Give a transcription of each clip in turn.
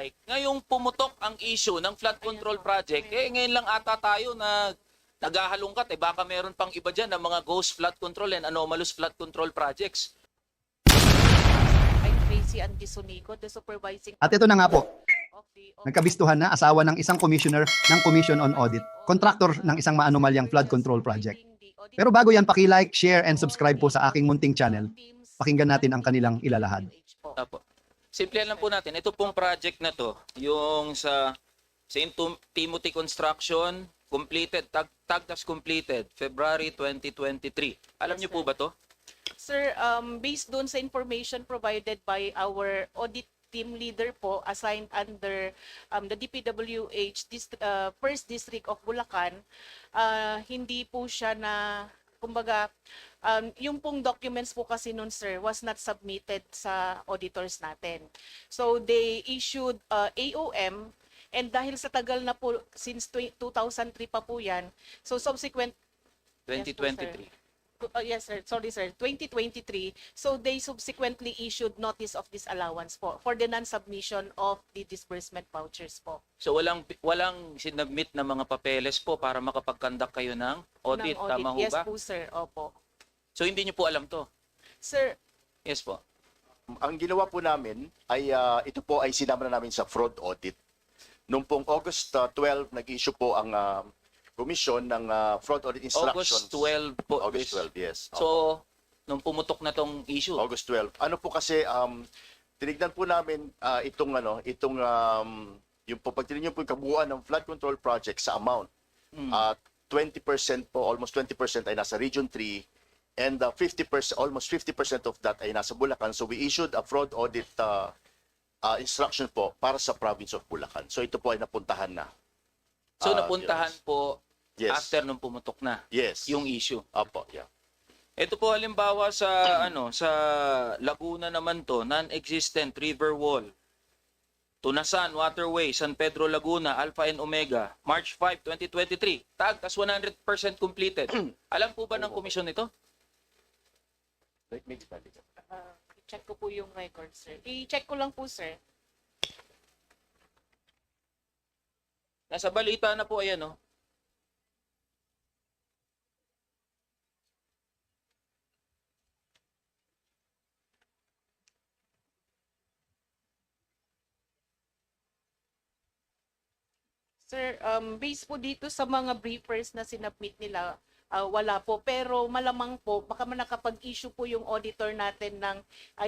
like, ngayong pumutok ang issue ng flood control project, eh ngayon lang ata tayo na naghahalongkat. Eh baka meron pang iba dyan ng mga ghost flood control and anomalous flood control projects. I'm Tracy Antisonico, the supervising At ito na nga po, nagkabistuhan na asawa ng isang commissioner ng Commission on Audit, contractor ng isang maanomalyang flood control project. Pero bago yan, paki-like, share, and subscribe po sa aking munting channel. Pakinggan natin ang kanilang ilalahad. Apo. Simple lang po natin. Ito pong project na to, yung sa St. Tim- Timothy Construction, completed, tag, tagtas completed, February 2023. Alam Yes, niyo po ba to? Sir, um, based doon sa information provided by our audit team leader po assigned under um, the DPWH dist- uh, First District of Bulacan, uh, hindi po siya na kumbaga um, yung pong documents po kasi noon sir was not submitted sa auditors natin. So they issued uh, AOM and dahil sa tagal na po since tw- 2003 pa po yan, so subsequent Yes po. 2023. Uh, yes, sir. Sorry, sir. 2023. So they subsequently issued notice of disallowance po for the non-submission of the disbursement vouchers po. So walang walang sinubmit na mga papeles po para makapag-conduct kayo ng audit, Ng tama ho Yes ba? po, sir. Opo. So hindi niyo po alam to. Sir, Yes po. Ang ginawa po namin ay ah, ito po ay sinama na namin sa fraud audit. Noong pong August ah, 12, nag-issue po ang ah, commission ng ah, fraud audit instructions. August 12 po. August this- 12, yes. So nung pumutok na tong issue. August 12. Ano po kasi um tinignan po namin ah, itong ano, itong um yung po pag tinignan po yung kabuuan ng flood control project sa amount. Mm. at 20% po, almost 20% ay nasa Region 3 and uh, 50%, almost 50% of that ay nasa Bulacan. So we issued a fraud audit uh, uh, instruction po para sa province of Bulacan. So ito po ay napuntahan na. so Ah, napuntahan yes. po Yes. after nung pumutok na Yes. yung issue. Apo, yeah. Ito po halimbawa sa ano sa Laguna naman to, non-existent river wall. Tunasan Waterway, San Pedro Laguna, Alpha and Omega, March 5, 2023. Tag, tas 100% completed. Alam po ba ng komisyon ito? uh, i-check ko po yung record, sir. I-check ko lang po, sir. Nasa balita na po ayan oh. Sir, um, based po dito sa mga briefers na sinubmit nila, ah, wala po. Pero malamang po, baka man nakapag-issue po yung auditor natin ng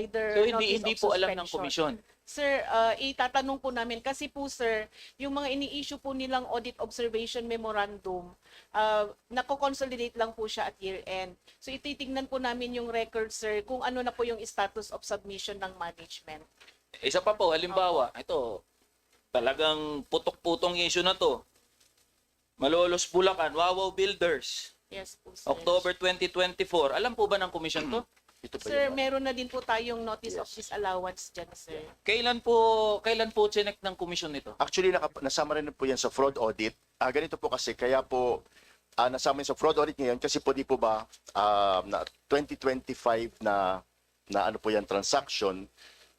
either So hindi notice hindi of po alam ng komisyon. Sir, uh, itatanong po namin kasi po sir, yung mga ini-issue po nilang audit observation memorandum, uh, nako-consolidate lang po siya at year end. So ititingnan po namin yung record sir kung ano na po yung status of submission ng management. Isa pa po, halimbawa, ito, talagang putok-putong issue na to. Malolos Bulacan, Wawaw Builders, Yes po sir. October 2024. Alam po ba ng komisyon to? Ito po Sir, yun. meron na din po tayong notice of disallowance dyan sir. Kailan po kailan po chinek ng komisyon nito? Actually, naka, nasama rin po yan sa fraud audit. Ah, ganito po kasi, kaya po ah, nasama yan sa fraud audit ngayon kasi po di po ba ah, na 2025 na na ano po yan transaction.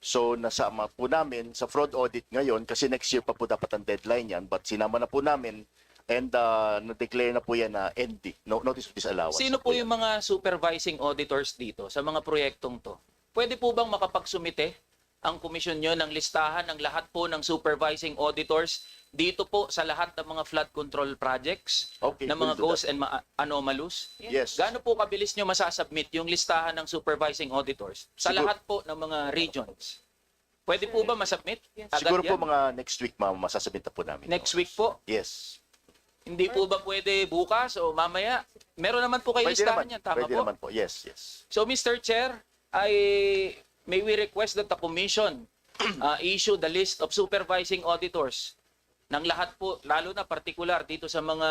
So nasama po namin sa fraud audit ngayon kasi next year pa po dapat ang deadline yan but sinama na po namin and uh, na-declare na po yan na ND, no, notice of disallowance. Sino po yung mga supervising auditors dito sa mga proyektong to? Pwede po bang makapagsumite ang komisyon nyo ng listahan ng lahat po ng supervising auditors dito po sa lahat ng mga flood control projects Okay, ng we'll mga ghosts and ma- anomalous? Yes. Gaano po kabilis nyo masasubmit yung listahan ng supervising auditors sa Siguro- lahat po ng mga regions? Pwede po ba masubmit? Yes. Agad Siguro yan? po mga next week ma'am masasabit na po namin. Next week po? Yes. Hindi po ba pwede bukas o mamaya? Meron naman po kayo Pwede listahan naman. yan, tama Pwede po? naman po. Yes, yes. So Mr. Chair, I may we request that the commission uh, issue the list of supervising auditors ng lahat po, lalo na particular dito sa mga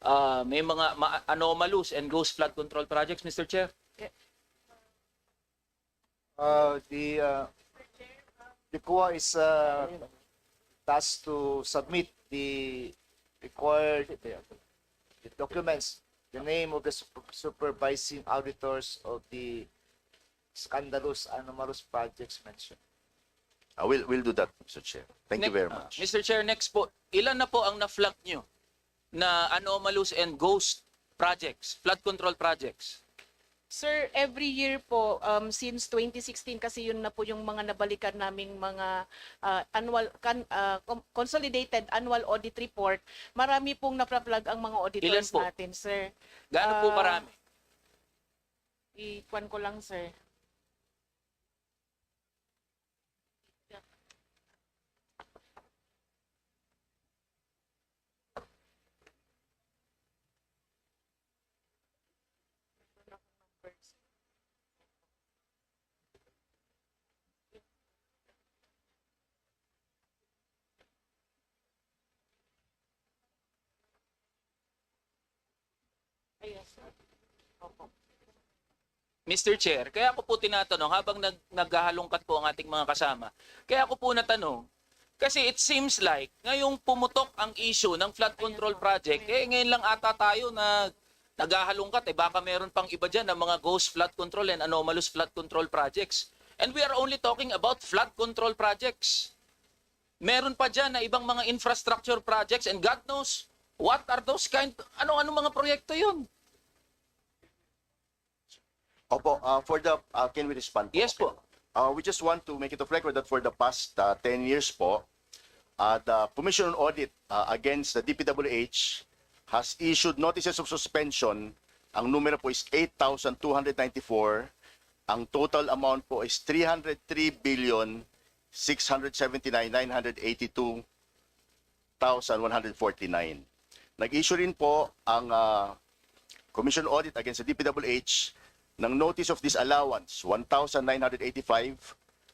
uh, may mga ma- anomalous and ghost flood control projects, Mr. Chair. Uh, the, uh, the COA is, uh, tasked to submit the required the documents, the name of the super- supervising auditors of the scandalous anomalous projects mentioned. Uh, we'll, we'll do that, Mr. Chair. Thank you very much. Mr. Chair, next po, ilan na po ang na-flag nyo na anomalous and ghost projects, flood control projects? Sir, every year po, um, since 2016 kasi yun na po yung mga nabalikan naming mga uh, annual, kan, uh, consolidated annual audit report, marami pong napla-flag ang mga Ilan auditors po? natin, sir. Gaano po Ah, marami? Ikwan ko lang, sir. Yes, sir. Mr. Chair, kaya ako po tinatanong habang nag naghahalongkat po ang ating mga kasama. Kaya ako po natanong kasi it seems like ngayong pumutok ang issue ng flood control project, eh ngayon lang ata tayo na naghahalongkat eh baka meron pang iba diyan ng mga ghost flood control and anomalous flood control projects. And we are only talking about flood control projects. Meron pa diyan na ibang mga infrastructure projects and God knows what are those kind ano-ano mga proyekto 'yun? Opo, uh, for the, uh, can we respond po? Yes po. Uh, we just want to make it of record that for the past uh, 10 years po, uh, the Commission on Audit uh, against the DPWH has issued notices of suspension. Ang numero po is 8,294. Ang total amount po is 303 billion 679,982 1,149. Nag-issue rin po ang uh, Commission Audit against the DPWH ng Notice of Disallowance 1,985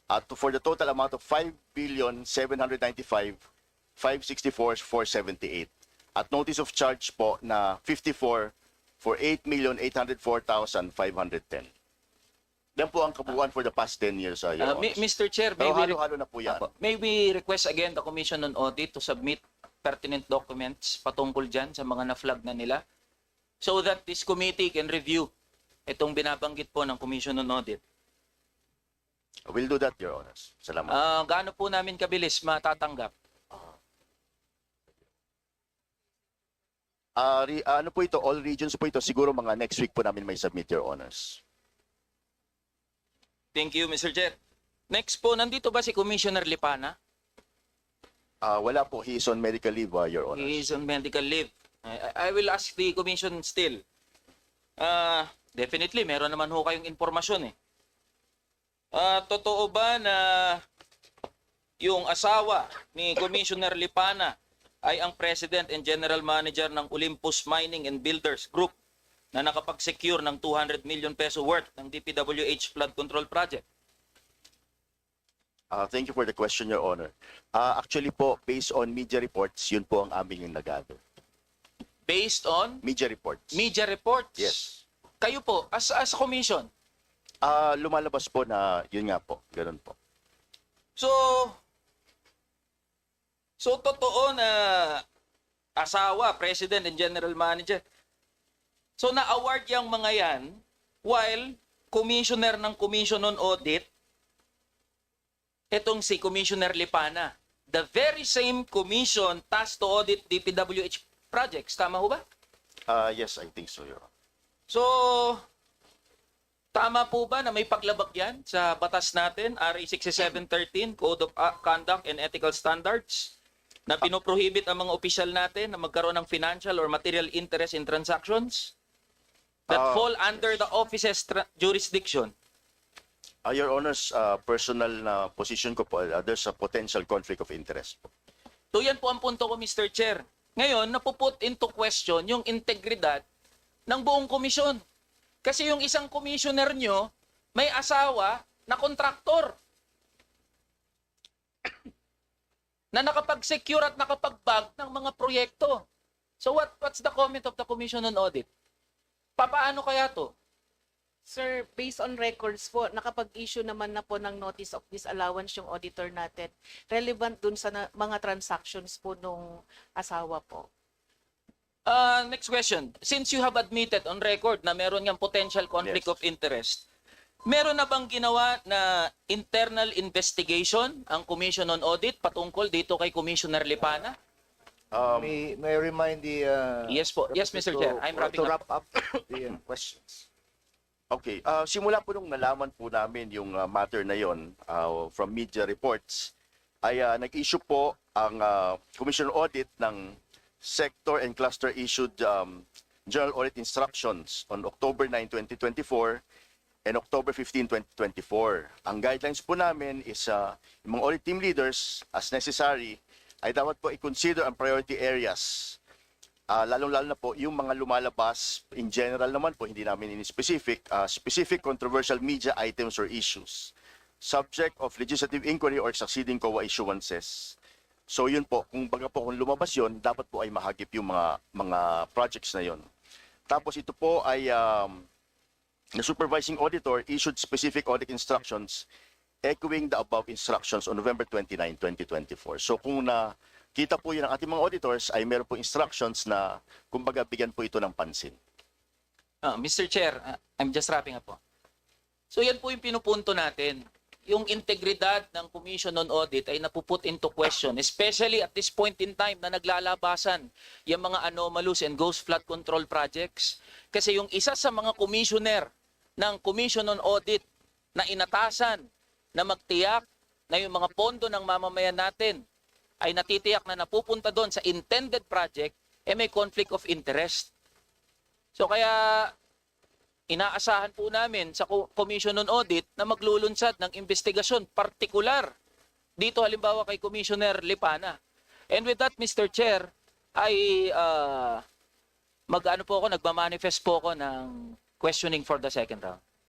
at for the total amount of 5 billion 795 564 478 at notice of charge po na 54 for 8 million 804,510. Yan po ang kabuuan for the past 10 years, uh, Uh. Mr. Chair, may Pero we, halo-halo na po yan. Apo. may we request again the Commission on Audit to submit pertinent documents patungkol dyan sa mga na-flag na nila so that this committee can review itong binabanggit po ng Commission on Audit. We'll do that, Your Honors. Salamat. Ah, gaano po namin kabilis matatanggap? Ah, re- ano po ito, all regions po ito, siguro mga next week po namin may submit, Your Honors. Thank you, Mr. Chair. Next po, nandito ba si Commissioner Lipana? Ah, wala po, he is on medical leave, uh, Your Honors. He is on medical leave. I, I will ask the commission still. Ah, definitely, meron naman ho kayong impormasyon eh. Ah, totoo ba na yung asawa ni Commissioner Lipana ay ang President and General Manager ng Olympus Mining and Builders Group na nakapag-secure ng 200 million peso worth ng DPWH flood control project? Ah, thank you for the question, Your Honor. Ah, actually po, based on media reports, yun po ang aming yung nag-gather. Based on Media reports. media reports. Yes. Kayo po, as, as a commission, Ah, lumalabas po na yun nga po, ganun po. So, so totoo na asawa, president and general manager. So na-award yung mga yan while commissioner ng Commission on Audit, itong si Commissioner Lipana. The very same commission tasked to audit DPWH projects. Tama ho ba? Ah, yes, I think so, Your Honor. So, tama po ba na may paglabag yan sa batas natin, RA 6713, Code of uh, Conduct and Ethical Standards, na pinoprohibit ang mga opisyal natin na magkaroon ng financial or material interest in transactions that Ah, fall under the office's jurisdiction? Ah, Your Honor's ah, personal na position ko po, ah, there's a potential conflict of interest po. So yan po ang punto ko, Mr. Chair. Ngayon, napuput into question yung integridad ng buong komisyon. Kasi yung isang commissioner nyo, may asawa na kontraktor. na nakapag-secure at nakapag-bag ng mga proyekto. So what what's the comment of the Commission on Audit? Papaano kaya to? Sir, based on records po, nakapag-issue naman na po ng notice of disallowance yung auditor natin. Relevant dun sa na- mga transactions po nung asawa po. Uh, next question. Since you have admitted on record na meron ngang potential conflict Yes. of interest, Meron na bang ginawa na internal investigation ang Commission on Audit patungkol dito kay Commissioner Lipana? Um, may, may I remind the uh, Yes po. Yes, Mr. to- Chair. I'm wrapping to up. wrap up the uh, questions. Okay, ah, simula po nung nalaman po namin yung ah, matter na yon ah, from media reports, ay ah, nag-issue po ang ah, Commission on Audit ng Sector and Cluster issued um, General Audit Instructions on October 9, 2024 and October 15, 2024. Ang guidelines po namin is ah, yung mga audit team leaders, as necessary, ay dapat po i-consider ang priority areas Ah, lalong-lalo na po yung mga lumalabas in general naman po hindi namin in specific ah, specific controversial media items or issues subject of legislative inquiry or succeeding COA issuances. So yun po, kung baga po kung lumabas yun, dapat po ay mahagip yung mga mga projects na yun. Tapos ito po ay um, the supervising auditor issued specific audit instructions echoing the above instructions on November 29, 2024. So kung na kita po yun ng ating mga auditors ay meron po instructions na kumbaga bigyan po ito ng pansin. Ah, Mr. Chair, ah, I'm just wrapping up po. So yan po yung pinupunto natin. Yung integridad ng Commission on Audit ay napuput into question, especially at this point in time na naglalabasan yung mga anomalous and ghost flood control projects. Kasi yung isa sa mga commissioner ng Commission on Audit na inatasan na magtiyak na yung mga pondo ng mamamayan natin ay natitiyak na napupunta doon sa intended project, eh may conflict of interest. So kaya inaasahan po namin sa Co- Commission on Audit na maglulunsad ng investigasyon partikular dito halimbawa kay Commissioner Lipana. And with that, Mr. Chair, ay uh, mag-ano po ako, nagmamanifest po ako ng questioning for the second round.